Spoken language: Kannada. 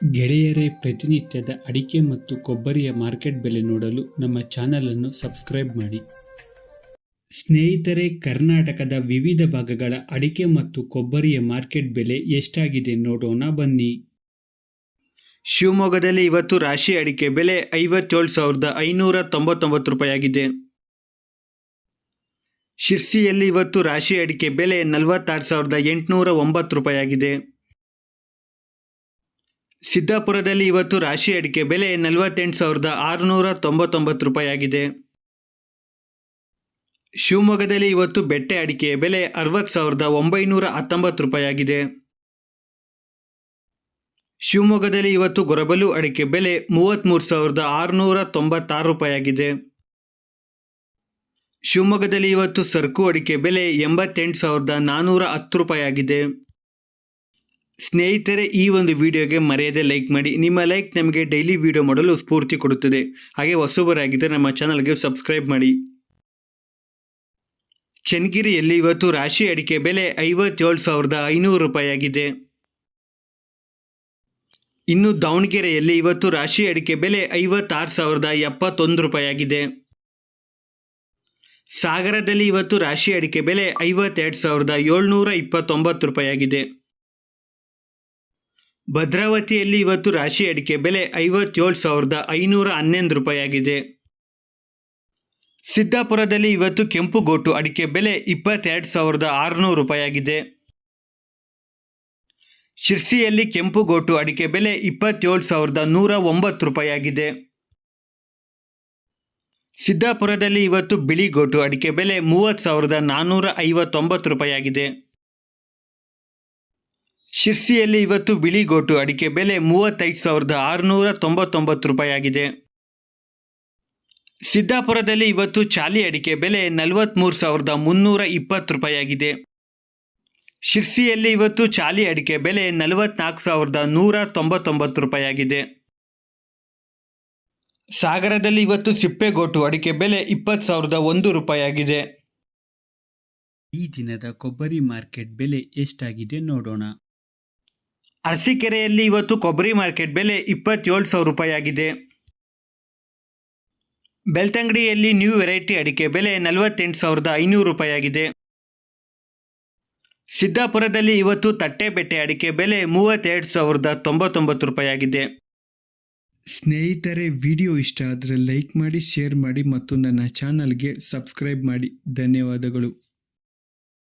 ಗೆಳೆಯರೇ, ಪ್ರತಿನಿತ್ಯದ ಅಡಿಕೆ ಮತ್ತು ಕೊಬ್ಬರಿಯ ಮಾರ್ಕೆಟ್ ಬೆಲೆ ನೋಡಲು ನಮ್ಮ ಚಾನಲನ್ನು ಸಬ್ಸ್ಕ್ರೈಬ್ ಮಾಡಿ. ಸ್ನೇಹಿತರೆ, ಕರ್ನಾಟಕದ ವಿವಿಧ ಭಾಗಗಳ ಅಡಿಕೆ ಮತ್ತು ಕೊಬ್ಬರಿಯ ಮಾರ್ಕೆಟ್ ಬೆಲೆ ಎಷ್ಟಾಗಿದೆ ನೋಡೋಣ ಬನ್ನಿ. ಶಿವಮೊಗ್ಗದಲ್ಲಿ ಇವತ್ತು ರಾಶಿ ಅಡಿಕೆ ಬೆಲೆ ಐವತ್ತೇಳು ಸಾವಿರದ ಐನೂರ ತೊಂಬತ್ತೊಂಬತ್ತು ರೂಪಾಯಿಯಾಗಿದೆ. ಶಿರ್ಸಿಯಲ್ಲಿ ಇವತ್ತು ರಾಶಿ ಅಡಿಕೆ ಬೆಲೆ ನಲವತ್ತಾರು ಸಾವಿರದ ಎಂಟುನೂರ ಒಂಬತ್ತು ರೂಪಾಯಿ ಆಗಿದೆ ಸಿದ್ದಾಪುರದಲ್ಲಿ ಇವತ್ತು ರಾಶಿ ಅಡಿಕೆ ಬೆಲೆ ನಲವತ್ತೆಂಟು ಸಾವಿರದ ಆರುನೂರ ತೊಂಬತ್ತೊಂಬತ್ತು ರೂಪಾಯಿ ಆಗಿದೆ ಶಿವಮೊಗ್ಗದಲ್ಲಿ ಇವತ್ತು ಬೆಟ್ಟೆ ಅಡಿಕೆ ಬೆಲೆ ಅರವತ್ತು ಸಾವಿರದ ಒಂಬೈನೂರ ಹತ್ತೊಂಬತ್ತು ರೂಪಾಯಿ ಆಗಿದೆ ಶಿವಮೊಗ್ಗದಲ್ಲಿ ಇವತ್ತು ಗೊರಬಲು ಅಡಿಕೆ ಬೆಲೆ ಮೂವತ್ತ್ಮೂರು ಸಾವಿರದ ಆರುನೂರ ತೊಂಬತ್ತಾರು ರೂಪಾಯಿ ಆಗಿದೆ ಶಿವಮೊಗ್ಗದಲ್ಲಿ ಇವತ್ತು ಸರ್ಕು ಅಡಿಕೆ ಬೆಲೆ ಎಂಬತ್ತೆಂಟು ಸಾವಿರದ ನಾನ್ನೂರ ಹತ್ತು ರೂಪಾಯಿ ಆಗಿದೆ ಸ್ನೇಹಿತರೆ, ಈ ಒಂದು ವಿಡಿಯೋಗೆ ಮರೆಯದೆ ಲೈಕ್ ಮಾಡಿ. ನಿಮ್ಮ ಲೈಕ್ ನಮಗೆ ಡೈಲಿ ವಿಡಿಯೋ ಮಾಡಲು ಸ್ಫೂರ್ತಿ ಕೊಡುತ್ತದೆ. ಹಾಗೆ ಹೊಸಬರಾಗಿದ್ದರೆ ನಮ್ಮ ಚಾನಲ್ಗೆ ಸಬ್ಸ್ಕ್ರೈಬ್ ಮಾಡಿ. ಚನ್ನಗಿರಿಯಲ್ಲಿ ಇವತ್ತು ರಾಶಿ ಅಡಿಕೆ ಬೆಲೆ ಐವತ್ತೇಳು ಸಾವಿರದ ಐನೂರು ರೂಪಾಯಿ ಆಗಿದೆ ಇನ್ನು ದಾವಣಗೆರೆಯಲ್ಲಿ ಇವತ್ತು ರಾಶಿ ಅಡಿಕೆ ಬೆಲೆ ಐವತ್ತಾರು ಸಾವಿರದ ಎಪ್ಪತ್ತೊಂದು ರೂಪಾಯಿ ಆಗಿದೆ ಸಾಗರದಲ್ಲಿ ಇವತ್ತು ರಾಶಿ ಅಡಿಕೆ ಬೆಲೆ ಐವತ್ತೆರಡು ಸಾವಿರದ ಏಳ್ನೂರ ಇಪ್ಪತ್ತೊಂಬತ್ತು ರೂಪಾಯಿ ಆಗಿದೆ ಭದ್ರಾವತಿಯಲ್ಲಿ ಇವತ್ತು ರಾಶಿ ಅಡಿಕೆ ಬೆಲೆ ಐವತ್ತೇಳು ಸಾವಿರದ ಐನೂರ ಹನ್ನೊಂದು ರೂಪಾಯಿಯಾಗಿದೆ. ಸಿದ್ದಾಪುರದಲ್ಲಿ ಇವತ್ತು ಕೆಂಪು ಗೋಟು ಅಡಿಕೆ ಬೆಲೆ ಇಪ್ಪತ್ತೆರಡು ಸಾವಿರದ ಆರುನೂರು ರೂಪಾಯಿಯಾಗಿದೆ. ಶಿರ್ಸಿಯಲ್ಲಿ ಕೆಂಪು ಗೋಟು ಅಡಿಕೆ ಬೆಲೆ ಇಪ್ಪತ್ತೇಳು ಸಾವಿರದ ನೂರ ಒಂಬತ್ತು ರೂಪಾಯಿಯಾಗಿದೆ. ಸಿದ್ದಾಪುರದಲ್ಲಿ ಇವತ್ತು ಬಿಳಿ ಗೋಟು ಅಡಿಕೆ ಬೆಲೆ ಮೂವತ್ತು ಸಾವಿರದ ನಾನ್ನೂರ ಐವತ್ತೊಂಬತ್ತು ರೂಪಾಯಿ ಆಗಿದೆ ಶಿರ್ಸಿಯಲ್ಲಿ ಇವತ್ತು ಬಿಳಿ ಗೋಟು, ಅಡಿಕೆ ಬೆಲೆ ಮೂವತ್ತೈದು ಸಾವಿರದ ಆರುನೂರ ತೊಂಬತ್ತೊಂಬತ್ತು ರೂಪಾಯಿಯಾಗಿದೆ. ಸಿದ್ದಾಪುರದಲ್ಲಿ ಇವತ್ತು ಚಾಲಿ ಅಡಿಕೆ ಬೆಲೆ ನಲವತ್ತ್ಮೂರು ಸಾವಿರದ ಮುನ್ನೂರ ಇಪ್ಪತ್ತು ರೂಪಾಯಿಯಾಗಿದೆ. ಶಿರ್ಸಿಯಲ್ಲಿ ಇವತ್ತು ಚಾಲಿ ಅಡಿಕೆ ಬೆಲೆ ನಲವತ್ನಾಲ್ಕು ಸಾವಿರದ ನೂರ ತೊಂಬತ್ತೊಂಬತ್ತು ರೂಪಾಯಿಯಾಗಿದೆ. ಸಾಗರದಲ್ಲಿ ಇವತ್ತು ಸಿಪ್ಪೆಗೋಟು ಅಡಿಕೆ ಬೆಲೆ ಇಪ್ಪತ್ತು ಸಾವಿರದ ಒಂದು ರೂಪಾಯಿಯಾಗಿದೆ. ಈ ದಿನದ ಕೊಬ್ಬರಿ ಮಾರ್ಕೆಟ್ ಬೆಲೆ ಎಷ್ಟಾಗಿದೆ ನೋಡೋಣ. ಅರಸೀಕೆರೆಯಲ್ಲಿ ಇವತ್ತು ಕೊಬ್ಬರಿ ಮಾರ್ಕೆಟ್ ಬೆಲೆ ಇಪ್ಪತ್ತೇಳು ಸಾವಿರ ರೂಪಾಯಿ ಆಗಿದೆ ಬೆಳ್ತಂಗಡಿಯಲ್ಲಿ ನ್ಯೂ ವೆರೈಟಿ ಅಡಿಕೆ ಬೆಲೆ ನಲವತ್ತೆಂಟು ಸಾವಿರದ ಐನೂರು ರೂಪಾಯಿ ಆಗಿದೆ ಸಿದ್ದಾಪುರದಲ್ಲಿ ಇವತ್ತು ತಟ್ಟೆಬೆಟ್ಟೆ ಅಡಿಕೆ ಬೆಲೆ ಮೂವತ್ತೆರಡು ಸಾವಿರದ ತೊಂಬತ್ತೊಂಬತ್ತು ರೂಪಾಯಿ ಆಗಿದೆ ಸ್ನೇಹಿತರೆ, ವಿಡಿಯೋ ಇಷ್ಟ ಆದರೆ ಲೈಕ್ ಮಾಡಿ, ಶೇರ್ ಮಾಡಿ ಮತ್ತು ನನ್ನ ಚಾನಲ್ಗೆ ಸಬ್ಸ್ಕ್ರೈಬ್ ಮಾಡಿ. ಧನ್ಯವಾದಗಳು.